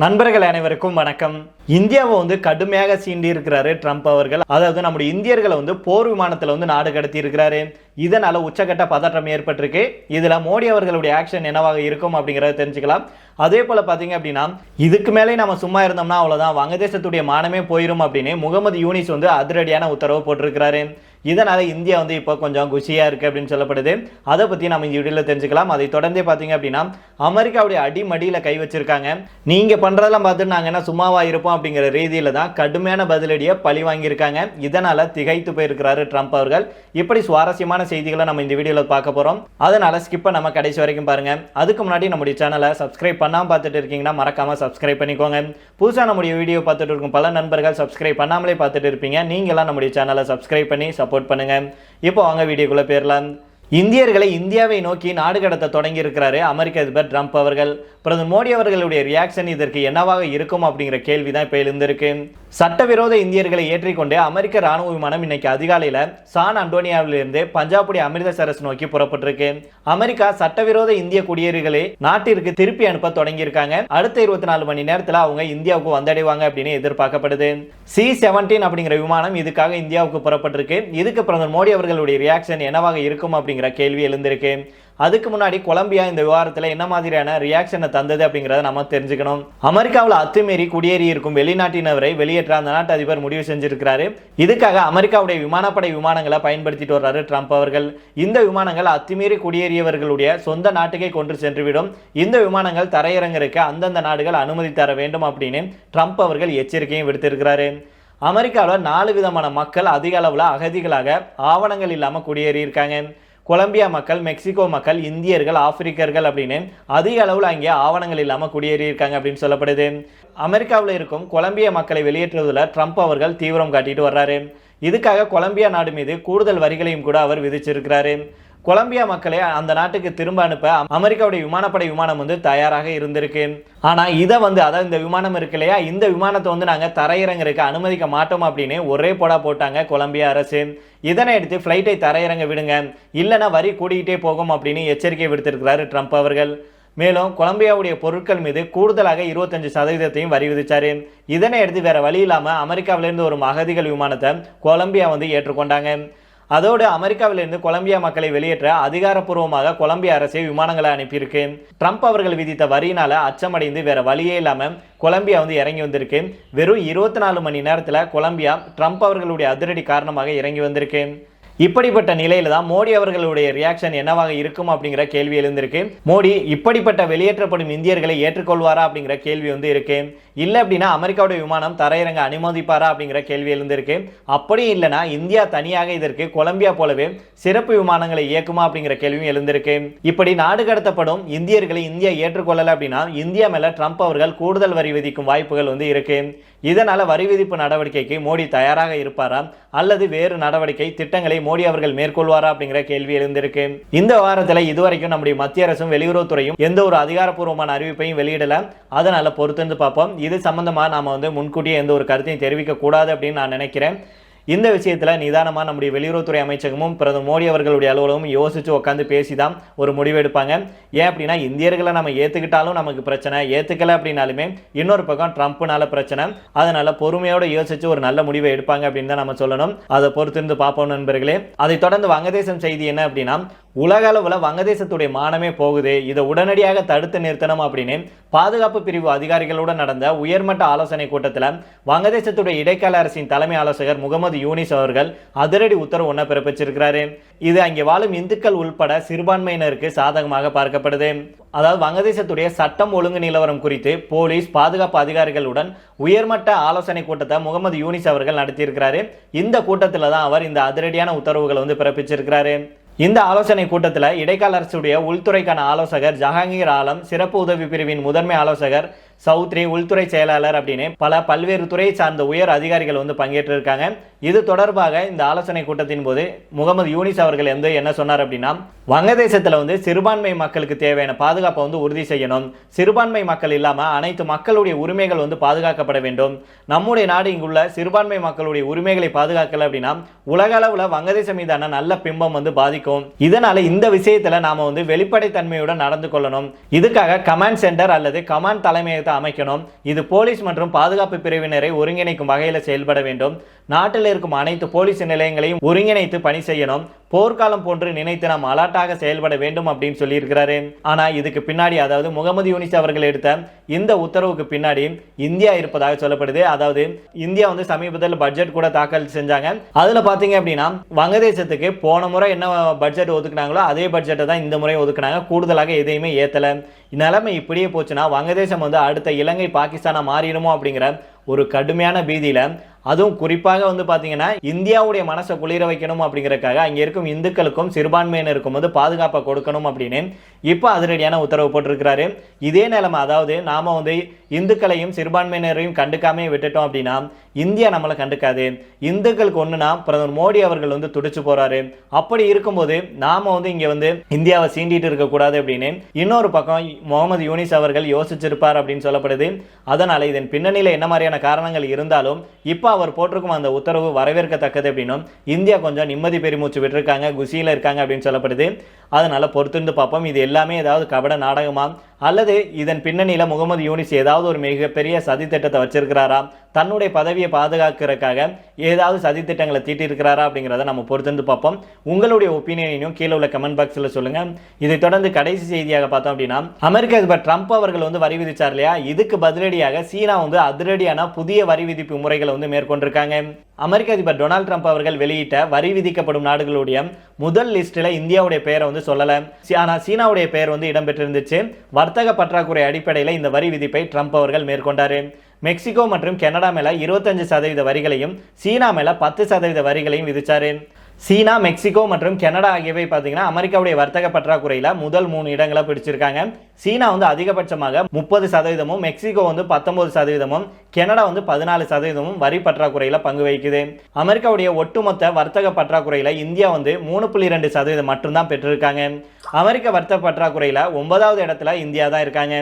நண்பர்கள் அனைவருக்கும் வணக்கம். இந்தியாவை வந்து கடுமையாக சீண்டி இருக்கிறாரு ட்ரம்ப் அவர்கள். அதாவது நம்முடைய இந்தியர்களை வந்து போர் விமானத்தில் வந்து நாடு கடத்தி இருக்கிறாரு. இதனால உச்சகட்ட பதற்றம் ஏற்பட்டிருக்கு. இதில் மோடி அவர்களுடைய ஆக்ஷன் என்னவாக இருக்கும் அப்படிங்கிறத தெரிஞ்சுக்கலாம். அதே போல் பார்த்தீங்க அப்படின்னா இதுக்கு மேலே நம்ம சும்மா இருந்தோம்னா அவ்வளோதான் வங்கதேசத்துடைய மானமே போயிடும் அப்படின்னு முகமது யூனிஸ் வந்து அதிரடியான உத்தரவு போட்டிருக்கிறாரு. இதனால் இந்தியா வந்து இப்போ கொஞ்சம் குஷியாக இருக்குது அப்படின்னு சொல்லப்படுது. அதை பற்றி நம்ம இந்த வீடியோவில் தெரிஞ்சுக்கலாம். அதை தொடர்ந்தே பார்த்தீங்க அப்படின்னா அமெரிக்காவுடைய அடிமடியில் கை வச்சிருக்காங்க. நீங்கள் பண்ணுறதெல்லாம் பார்த்துட்டு நாங்கள் என்ன சும்மாவாக இருப்போம் அப்படிங்கிற ரீதியில் தான் கடுமையான பதிலடியை பழி வாங்கியிருக்காங்க. இதனால் திகைத்து போயிருக்கிறாரு ட்ரம்ப் அவர்கள். இப்படி சுவாரஸ்யமான செய்திகளை நம்ம இந்த வீடியோவில் பார்க்க போகிறோம் அதனால் ஸ்கிப்பை நம்ம கடைசி வரைக்கும் பாருங்கள் அதுக்கு முன்னாடி நம்முடைய சேனலை சப்ஸ்கிரைப் பண்ணாமல் பார்த்துட்டு இருக்கீங்கன்னா மறக்காமல் சப்ஸ்கிரைப் பண்ணிக்கோங்க. புதுசாக நம்முடைய வீடியோ பார்த்துட்டு இருக்கும் பல நண்பர்கள் சப்ஸ்கிரைப் பண்ணாமலே பார்த்துட்டு இருப்பீங்க. நீங்களாம் நம்முடைய சேனலை சப்ஸ்கிரைப் பண்ணி சப்போர்ட் பண்ணுங்க. இப்போ வாங்க வீடியோக்குள்ளே போயிடலாம் இந்தியர்களை இந்தியாவை நோக்கி நாடு கடத்த தொடங்கி இருக்கிறாரு அமெரிக்க அதிபர் ட்ரம்ப் அவர்கள். பிரதமர் மோடி அவர்களுடைய ரியாக்ஷன் இதற்கு என்னவாக இருக்கும் அப்படிங்கிற கேள்வி தான் இப்போ எழுந்திருக்கு. சட்டவிரோத இந்தியர்களை ஏற்றிக்கொண்டு அமெரிக்க ராணுவ விமானம் இன்னைக்கு அதிகாலையில சான் அண்டோனியாவிலிருந்து பஞ்சாபுடைய அமிர்தசரஸ் நோக்கி புறப்பட்டிருக்கு. அமெரிக்கா சட்டவிரோத இந்திய குடியேறிகளை நாட்டிற்கு திருப்பி அனுப்ப தொடங்கியிருக்காங்க. அடுத்த இருபத்தி நாலு மணி நேரத்தில் அவங்க இந்தியாவுக்கு வந்தடைவாங்க அப்படின்னு எதிர்பார்க்கப்படுது. சி செவன்டீன் அப்படிங்கிற விமானம் இதுக்காக இந்தியாவுக்கு புறப்பட்டிருக்கு. இதுக்கு பிரதமர் மோடி அவர்களுடைய ரியாக்ஷன் என்னவாக இருக்கும் அப்படிங்கிற கேள்வி எழுந்திருக்கு. அதுக்கு முன்னாடி கொலம்பியா இந்த விவகாரத்தில் என்ன மாதிரியான ரியாக்ஷனை தந்தது அப்படிங்கிறத நம்ம தெரிஞ்சுக்கணும். அமெரிக்காவில் அத்துமீறி குடியேறி இருக்கும் வெளிநாட்டினவரை வெளியேற்ற அந்த நாட்டு அதிபர் முடிவு செஞ்சிருக்கிறாரு. இதுக்காக அமெரிக்காவுடைய விமானப்படை விமானங்களை பயன்படுத்திட்டு வர்றாரு ட்ரம்ப் அவர்கள். இந்த விமானங்கள் அத்துமீறி குடியேறியவர்களுடைய சொந்த நாட்டுக்கே கொண்டு சென்றுவிடும். இந்த விமானங்கள் தரையிறங்கிறதுக்கு அந்தந்த நாடுகள் அனுமதி தர வேண்டும் அப்படின்னு ட்ரம்ப் அவர்கள் எச்சரிக்கையும் விடுத்திருக்கிறாரு. அமெரிக்காவில் நாலு விதமான மக்கள் அதிக அளவில் அகதிகளாக ஆவணங்கள் இல்லாமல் குடியேறியிருக்காங்க. கொலம்பியா மக்கள் மெக்சிகோ மக்கள் இந்தியர்கள் ஆப்பிரிக்கர்கள் அப்படின்னு அதிக அளவில் அங்கே ஆவணங்கள் இல்லாமல் குடியேறியிருக்காங்க அப்படின்னு சொல்லப்படுது. அமெரிக்காவில் இருக்கும் கொலம்பிய மக்களை வெளியேற்றுவதில் ட்ரம்ப் அவர்கள் தீவிரம் காட்டிட்டு வர்றாரு. இதுக்காக கொலம்பியா நாடு மீது கூடுதல் வரிகளையும் கூட அவர் விதிச்சிருக்கிறாரு. கொலம்பியா மக்களை அந்த நாட்டுக்கு திரும்ப அனுப்ப அமெரிக்காவுடைய விமானப்படை விமானம் வந்து தயாராக இருந்திருக்கு ஆனா இதை வந்து அதாவது இந்த விமானம் இருக்கு இல்லையா இந்த விமானத்தை வந்து நாங்கள் தரையிறங்கிறதுக்கு அனுமதிக்க மாட்டோம் அப்படின்னு ஒரே போடா போட்டாங்க கொலம்பியா அரசு. இதனை எடுத்து ஃப்ளைட்டை தரையிறங்க விடுங்க. இல்லைன்னா வரி கூடிக்கிட்டே போகும் அப்படின்னு எச்சரிக்கை விடுத்திருக்கிறாரு ட்ரம்ப் அவர்கள். மேலும் கொலம்பியாவுடைய பொருட்கள் மீது கூடுதலாக இருபத்தஞ்சு சதவீதத்தையும் வரி விதிச்சாரு. இதனை எடுத்து வேற வழி இல்லாமல் அமெரிக்காவிலிருந்து ஒரு அகதிகள் விமானத்தை கொலம்பியா வந்து ஏற்றுக்கொண்டாங்க. அதோடு அமெரிக்காவிலிருந்து கொலம்பியா மக்களை வெளியேற்ற அதிகாரப்பூர்வமாக கொலம்பியா அரசே விமானங்களை அனுப்பியிருக்கு. ட்ரம்ப் அவர்கள் விதித்த வரியினால அச்சமடைந்து வேற வழியே இல்லாமல் கொலம்பியா வந்து இறங்கி வந்திருக்கு. வெறும் இருபத்தி நாலு மணி நேரத்தில் கொலம்பியா ட்ரம்ப் அவர்களுடைய அதிரடி காரணமாக இறங்கி வந்திருக்கு. இப்படிப்பட்ட நிலையில தான் மோடி அவர்களுடைய ரியாக்ஷன் என்னவாக இருக்கும் அப்படிங்கிற கேள்வி எழுந்திருக்கு. மோடி இப்படிப்பட்ட வெளியேற்றப்படும் இந்தியர்களை ஏற்றுக்கொள்வாரா அப்படிங்கிற கேள்வி வந்து இருக்கு. இல்லை அப்படின்னா அமெரிக்காவுடைய விமானம் தரையிறங்க அனுமதிப்பாரா அப்படிங்கிற கேள்வி எழுந்திருக்கு. அப்படி இல்லைன்னா இந்தியா தனியாக இதற்கு கொலம்பியா போலவே சிறப்பு விமானங்களை இயக்குமா அப்படிங்கிற கேள்வியும் எழுந்திருக்கு. இப்படி நாடு கடத்தப்படும் இந்தியர்களை இந்தியா ஏற்றுக்கொள்ளல அப்படின்னா இந்தியா மேல ட்ரம்ப் அவர்கள் கூடுதல் வரி விதிக்கும் வாய்ப்புகள் வந்து இருக்கு. இதனால வரி விதிப்பு நடவடிக்கைக்கு மோடி தயாராக இருப்பாரா? அல்லது வேறு நடவடிக்கை திட்டங்களை மோடி மோடி அவர்கள் மேற்கொள்வாரா அப்படிங்கிற கேள்வி எழுந்திருக்கு. இந்த வாரத்தில் இதுவரைக்கும் நம்முடைய மத்திய அரசும் வெளியுறவுத்துறையும் எந்த ஒரு அதிகாரப்பூர்வமான அறிவிப்பையும் வெளியிடல. அதனால பொறுத்திருந்து பார்ப்போம். இது சம்பந்தமாக நாம வந்து முன்கூட்டியே எந்த ஒரு கருத்தையும் தெரிவிக்க கூடாது அப்படின்னு நான் நினைக்கிறேன். இந்த விஷயத்தில் நிதானமாக நம்முடைய வெளியுறவுத்துறை அமைச்சகமும் பிரதமர் மோடி அவர்களுடைய அலுவலகமும் யோசித்து உட்காந்து பேசி தான் ஒரு முடிவு எடுப்பாங்க. ஏன் அப்படின்னா இந்தியர்களை நம்ம ஏற்றுக்கிட்டாலும் நமக்கு பிரச்சனை. ஏற்றுக்கல அப்படின்னாலுமே இன்னொரு பக்கம் ட்ரம்ப்னால பிரச்சனை. அதனால பொறுமையோடு யோசித்து ஒரு நல்ல முடிவை எடுப்பாங்க அப்படின்னு தான் நம்ம சொல்லணும். அதை பொறுத்திருந்து பார்ப்போம் நண்பர்களே. அதை தொடர்ந்து வங்கதேசம் செய்தி என்ன அப்படின்னா உலக அளவில் வங்கதேசத்துடைய மானமே போகுது இதை உடனடியாக தடுத்து நிறுத்தணும் அப்படின்னு பாதுகாப்பு பிரிவு அதிகாரிகளுடன் நடந்த உயர்மட்ட ஆலோசனை கூட்டத்தில் வங்கதேசத்துடைய இடைக்கால அரசின் தலைமை ஆலோசகர் முகமது யூனிஸ் அவர்கள் அதிரடி உத்தரவு ஒன்றை பிறப்பிச்சிருக்கிறாரு. இது அங்கே வாழும் இந்துக்கள் உள்பட சிறுபான்மையினருக்கு சாதகமாக பார்க்கப்படுது. அதாவது வங்கதேசத்துடைய சட்டம் ஒழுங்கு நிலவரம் குறித்து போலீஸ் பாதுகாப்பு அதிகாரிகளுடன் உயர்மட்ட ஆலோசனை கூட்டத்தை முகமது யூனிஸ் அவர்கள் நடத்தியிருக்கிறாரு. இந்த கூட்டத்தில் தான் அவர் இந்த அதிரடியான உத்தரவுகளை வந்து பிறப்பிச்சிருக்கிறாரு. இந்த ஆலோசனை கூட்டத்தில் இடைக்கால அரசுடைய உள்துறைக்கான ஆலோசகர் ஜஹாங்கீர் ஆலம் சிறப்பு உதவி பிரிவின் முதன்மை ஆலோசகர் சௌத்ரி உள்துறை செயலாளர் அப்படின்னு பல பல்வேறு துறையை சார்ந்த உயர் அதிகாரிகள் வந்து பங்கேற்றிருக்காங்க. இது தொடர்பாக இந்த ஆலோசனை கூட்டத்தின் போது முகமது யூனிஸ் அவர்கள் வந்து என்ன சொன்னார் அப்படின்னா வங்கதேசத்தில் வந்து சிறுபான்மை மக்களுக்கு தேவையான பாதுகாப்பை வந்து உறுதி செய்யணும். சிறுபான்மை மக்கள் இல்லாமல் அனைத்து மக்களுடைய உரிமைகள் வந்து பாதுகாக்கப்பட வேண்டும். நம்முடைய நாடு இங்குள்ள சிறுபான்மை மக்களுடைய உரிமைகளை பாதுகாக்கல அப்படின்னா உலக அளவில் வங்கதேசம் மீதான நல்ல பிம்பம் வந்து பாதிக்கும். இதனால இந்த விஷயத்தில் நாம வந்து வெளிப்படைத்தன்மையுடன் நடந்து கொள்ளணும். இதுக்காக கமாண்ட் சென்டர் அல்லது கமாண்ட் தலைமையகத்தை அமைக்கணும். இது போலீஸ் மற்றும் பாதுகாப்பு பிரிவினரை ஒருங்கிணைக்கும் வகையில் செயல்பட வேண்டும். நாட்டில் இருக்கும் அனைத்து போலீஸ் நிலையங்களையும் ஒருங்கிணைத்து பணி செய்யணும். போர்க்காலம் போன்று நினைத்து நாம் அலர்ட்டாக செயல்பட வேண்டும் அப்படின்னு சொல்லியிருக்கிறாரு. ஆனால் இதுக்கு பின்னாடி அதாவது முகமது யூனிஸ் அவர்கள் எடுத்த இந்த உத்தரவுக்கு பின்னாடி இந்தியா இருப்பதாக சொல்லப்படுது. அதாவது இந்தியா வந்து சமீபத்தில் பட்ஜெட் கூட தாக்கல் செஞ்சாங்க. அதில் பார்த்தீங்க அப்படின்னா வங்கதேசத்துக்கு போன முறை என்ன பட்ஜெட் ஒதுக்குனாங்களோ அதே பட்ஜெட்டை தான் இந்த முறை ஒதுக்குனாங்க. கூடுதலாக எதையுமே ஏற்றலை நிலைமை இப்படியே போச்சுன்னா வங்கதேசம் வந்து அடுத்த இலங்கை பாகிஸ்தானாக மாறிடுமோ அப்படிங்கிற ஒரு கடுமையான பீதியில் அதுவும் குறிப்பாக வந்து பார்த்தீங்கன்னா இந்தியாவுடைய மனசை குளிர வைக்கணும் அப்படிங்கிறக்காக அங்கே இருக்கும் இந்துக்களுக்கும் சிறுபான்மையினருக்கும் வந்து பாதுகாப்பை கொடுக்கணும் அப்படின்னு இப்போ அதிரடியான உத்தரவு போட்டிருக்கிறாரு. இதே நிலைமை அதாவது நாம் வந்து இந்துக்களையும் சிறுபான்மையினரையும் கண்டுக்காமே விட்டுட்டோம் அப்படின்னா இந்தியா நம்மளை கண்டுக்காது. இந்துக்களுக்கு ஒன்றுனா பிரதமர் மோடி அவர்கள் வந்து துடிச்சு போகிறாரு அப்படி இருக்கும்போது நாம் வந்து இங்கே வந்து இந்தியாவை சீண்டிட்டு இருக்கக்கூடாது அப்படின்னு இன்னொரு பக்கம் முகமது யூனிஸ் அவர்கள் யோசிச்சிருப்பார் அப்படின்னு சொல்லப்படுது. அதனால் இதன் பின்னணியில் என்ன மாதிரியான காரணங்கள் இருந்தாலும் இப்போ அவர் போட்டிருக்கும் அந்த உத்தரவு வரவேற்கத்தக்கது அப்படின்னும் இந்தியா கொஞ்சம் நிம்மதி பெருமூச்சு விட்டுருக்காங்க குசியில் இருக்காங்க அப்படின்னு சொல்லப்படுது. அதனால் பொறுத்திருந்து பார்ப்போம். இது எல்லாமே ஏதாவது கபட நாடகமாக அல்லது இதன் பின்னணியில் முகமது யூனிஸ் ஏதாவது ஒரு மிகப்பெரிய சதித்திட்டத்தை வச்சிருக்கிறாரா? தன்னுடைய பதவியை பாதுகாக்கிறதுக்காக ஏதாவது சதித்திட்டங்களை தீட்டிருக்கிறாரா தீட்டியிருக்கிறாரா அப்படிங்கிறத நம்ம பொறுத்திருந்து பார்ப்போம். உங்களுடைய ஒப்பீனியனையும் கீழே உள்ள கமெண்ட் பாக்ஸில் சொல்லுங்கள் இதை தொடர்ந்து கடைசி செய்தியாக பார்த்தோம் அப்படின்னா அமெரிக்க அதிபர் ட்ரம்ப் அவர்கள் வந்து வரி விதிச்சார் இல்லையா? இதுக்கு பதிலடியாக சீனா வந்து அதிரடியான புதிய வரி விதிப்பு முறைகளை வந்து மேற்கொண்டிருக்காங்க. அமெரிக்க அதிபர் டொனால்ட் ட்ரம்ப் அவர்கள் வெளியிட்ட வரி விதிக்கப்படும் நாடுகளுடைய முதல் லிஸ்ட்டில் இந்தியாவுடைய பெயரை வந்து சொல்லலை. ஆனால் சீனாவுடைய பெயர் வந்து இடம்பெற்றிருந்துச்சு. வர்த்தக பற்றாக்குறை அடிப்படையில் இந்த வரி விதிப்பை ட்ரம்ப் அவர்கள் மேற்கொண்டார். மெக்சிகோ மற்றும் கனடா மேல இருபத்தஞ்சு சதவீத வரிகளையும் சீனா மேல பத்து சதவீத வரிகளையும் விதிச்சாரு. சீனா மெக்சிகோ மற்றும் கனடா ஆகியவை பார்த்தீங்கன்னா அமெரிக்காவுடைய வர்த்தக பற்றாக்குறையில் முதல் மூணு இடங்களை பிடிச்சிருக்காங்க. சீனா வந்து அதிகபட்சமாக முப்பது சதவீதமும் மெக்சிகோ வந்து பத்தொன்பது சதவீதமும் கனடா வந்து பதினாலு சதவீதமும் வரி பற்றாக்குறையில் பங்கு வகிக்குது. அமெரிக்காவுடைய ஒட்டுமொத்த வர்த்தக பற்றாக்குறையில் இந்தியா வந்து மூணு புள்ளி ரெண்டு சதவீதம் மட்டும்தான் பெற்றிருக்காங்க. அமெரிக்க வர்த்தக பற்றாக்குறையில் ஒன்பதாவது இடத்துல இந்தியா தான் இருக்காங்க.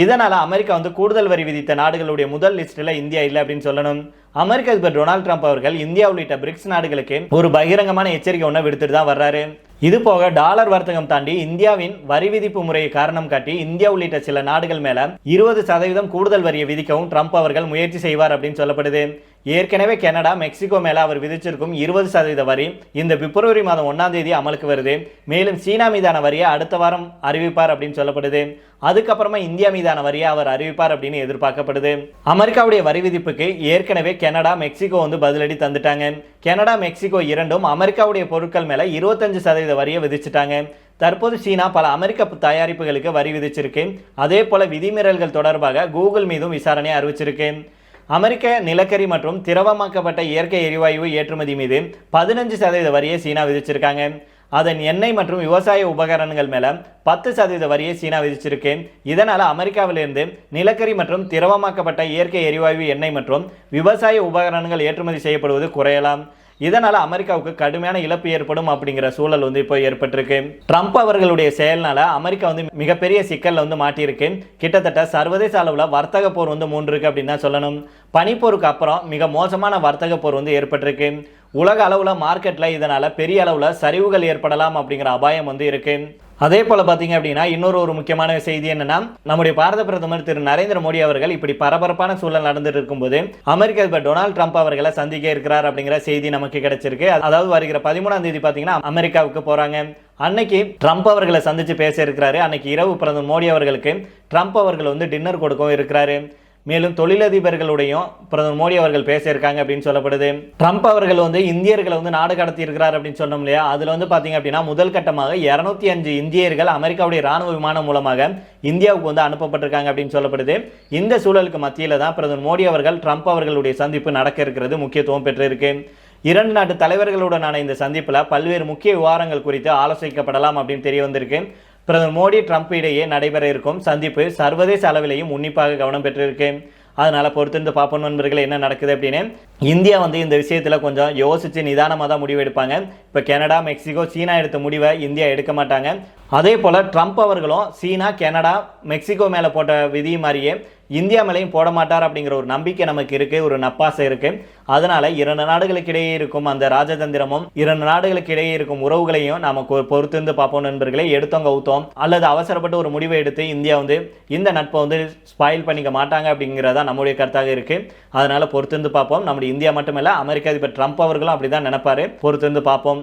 இதனால் அமெரிக்கா வந்து கூடுதல் வரி விதித்த நாடுகளுடைய முதல் லிஸ்ட்டில் இந்தியா இல்லை அப்படின்னு சொல்லணும். அமெரிக்க அதிபர் டொனால்ட் ட்ரம்ப் அவர்கள் இந்தியா உள்ளிட்ட பிரிக்ஸ் நாடுகளுக்கு ஒரு பகிரங்கமான எச்சரிக்கை ஒன்று விடுத்துட்டு தான் வர்றாரு. இது போக டாலர் வர்த்தகம் தாண்டி இந்தியாவின் வரி விதிப்பு முறையை காரணம் காட்டி இந்தியா உள்ளிட்ட சில நாடுகள் மேல இருபது சதவீதம் கூடுதல் வரியை விதிக்கவும் ட்ரம்ப் அவர்கள் முயற்சி செய்வார் அப்படின்னு சொல்லப்படுது. ஏற்கனவே கனடா மெக்சிகோ மேலே அவர் விதிச்சிருக்கும் இருபது சதவீத வரி இந்த பிப்ரவரி மாதம் ஒன்றாம் தேதி அமலுக்கு வருது. மேலும் சீனா மீதான வரியை அடுத்த வாரம் அறிவிப்பார் அப்படின்னு சொல்லப்படுது. அதுக்கப்புறமா இந்தியா மீதான வரியை அவர் அறிவிப்பார் அப்படின்னு எதிர்பார்க்கப்படுது. அமெரிக்காவுடைய வரி விதிப்புக்கு ஏற்கனவே கனடா மெக்சிகோ வந்து பதிலடி தந்துட்டாங்க. கனடா மெக்சிகோ இரண்டும் அமெரிக்காவுடைய பொருட்கள் மேலே இருபத்தஞ்சு சதவீத வரியை விதிச்சிட்டாங்க. தற்போது சீனா பல அமெரிக்க தயாரிப்புகளுக்கு வரி விதிச்சிருக்கு. அதே போல விதிமீறல்கள் தொடர்பாக கூகுள் மீதும் விசாரணை அறிவிச்சிருக்கு. அமெரிக்க நிலக்கரி மற்றும் திரவமாக்கப்பட்ட இயற்கை எரிவாயு ஏற்றுமதி மீது பதினஞ்சு சதவீத வரியை சீனா விதிச்சிருக்காங்க. அதன் எண்ணெய் மற்றும் விவசாய உபகரணங்கள் மேலே பத்து சதவீத வரியை சீனா விதிச்சிருக்கு. இதனால் அமெரிக்காவிலிருந்து நிலக்கரி மற்றும் திரவமாக்கப்பட்ட இயற்கை எரிவாயு எண்ணெய் மற்றும் விவசாய உபகரணங்கள் ஏற்றுமதி செய்யப்படுவது குறையலாம். இதனால் அமெரிக்காவுக்கு கடுமையான இழப்பு ஏற்படும் அப்படிங்கிற சூழல் வந்து இப்போ ஏற்பட்டிருக்கு. ட்ரம்ப் அவர்களுடைய செயல்னால அமெரிக்கா வந்து மிகப்பெரிய சிக்கலில் வந்து மாட்டியிருக்கு. கிட்டத்தட்ட சர்வதேச அளவில் வர்த்தக போர் வந்து மூன்று இருக்கு அப்படின்னு தான் சொல்லணும். பனிப்போருக்கு அப்புறம் மிக மோசமான வர்த்தக போர் வந்து ஏற்பட்டிருக்கு. உலக அளவில் மார்க்கெட்டில் இதனால் பெரிய அளவில் சரிவுகள் ஏற்படலாம் அப்படிங்கிற அபாயம் வந்து இருக்குது அதே போல் பார்த்தீங்க அப்படின்னா இன்னொரு ஒரு முக்கியமான செய்தி என்னன்னா நம்முடைய பாரத பிரதமர் திரு நரேந்திர மோடி அவர்கள் இப்படி பரபரப்பான சூழல் நடந்துட்டு இருக்கும்போது அமெரிக்க அதிபர் டொனால்ட் ட்ரம்ப் அவர்களை சந்திக்க இருக்கிறார் அப்படிங்கிற செய்தி நமக்கு கிடைச்சிருக்கு. அதாவது வருகிற பதிமூணாம் தேதி பார்த்தீங்கன்னா அமெரிக்காவுக்கு போகிறாங்க அன்னைக்கு ட்ரம்ப் அவர்களை சந்திச்சு பேச இருக்கிறாரு. அன்னைக்கு இரவு பிரதமர் மோடி அவர்களுக்கு ட்ரம்ப் அவர்கள் வந்து டின்னர் கொடுக்கவும் இருக்கிறாரு. மேலும் தொழிலதிபர்களுடையும் பிரதமர் மோடி அவர்கள் பேசியிருக்காங்க அப்படின்னு சொல்லப்படுது. ட்ரம்ப் அவர்கள் வந்து இந்தியர்களை வந்து நாடு கடத்தி இருக்கிறார் அப்படின்னு சொன்னோம் இல்லையா? அதில் வந்து பார்த்தீங்க அப்படின்னா முதல் கட்டமாக இரநூத்தி அஞ்சு இந்தியர்கள் அமெரிக்காவுடைய ராணுவ விமானம் மூலமாக இந்தியாவுக்கு வந்து அனுப்பப்பட்டிருக்காங்க அப்படின்னு சொல்லப்படுது. இந்த சூழலுக்கு மத்தியில் தான் பிரதமர் மோடி அவர்கள் ட்ரம்ப் அவர்களுடைய சந்திப்பு நடக்க இருக்கிறது முக்கியத்துவம் பெற்றிருக்கு. இரண்டு நாட்டு தலைவர்களுடனான இந்த சந்திப்பில் பல்வேறு முக்கிய விவகாரங்கள் குறித்து ஆலோசிக்கப்படலாம் அப்படின்னு தெரிய வந்திருக்கு. பிரதமர் மோடி ட்ரம்ப் இடையே நடைபெற இருக்கும் சந்திப்பு சர்வதேச அளவிலேயும் உன்னிப்பாக கவனம் பெற்றிருக்கு. அதனால் பொறுத்திருந்து பார்ப்போம் நண்பர்கள் என்ன நடக்குது அப்படின்னு. இந்தியா வந்து இந்த விஷயத்தில் கொஞ்சம் யோசித்து நிதானமாக தான் முடிவு எடுப்பாங்க. இப்போ கனடா மெக்சிகோ சீனா எடுத்த முடிவை இந்தியா எடுக்க மாட்டாங்க. அதே போல் ட்ரம்ப் அவர்களும் சீனா கனடா மெக்சிகோ மேலே போட்ட விதி மாதிரியே இந்தியா மேலேயும் போட மாட்டார் அப்படிங்கிற ஒரு நம்பிக்கை நமக்கு இருக்கு ஒரு நப்பாசை இருக்கு. அதனால இரண்டு நாடுகளுக்கு இடையே இருக்கும் அந்த ராஜதந்திரமும் இரண்டு நாடுகளுக்கு இடையே இருக்கும் உறவுகளையும் நாம பொறுத்து பொறுத்திருந்து பார்ப்போம் நண்பர்களே. எடுத்தோம் கவுத்தோம். அல்லது அவசரப்பட்டு ஒரு முடிவை எடுத்து இந்தியா வந்து இந்த நட்பை வந்து ஸ்பாயில் பண்ணிக்க மாட்டாங்க அப்படிங்கிறதா நம்முடைய கருத்தாக இருக்கு. அதனால பொறுத்திருந்து பார்ப்போம். நம்முடைய இந்தியா மட்டுமல்ல அமெரிக்க அதிபர் ட்ரம்ப் அவர்களும் அப்படிதான் நினைப்பாரு. பொறுத்திருந்து பார்ப்போம்.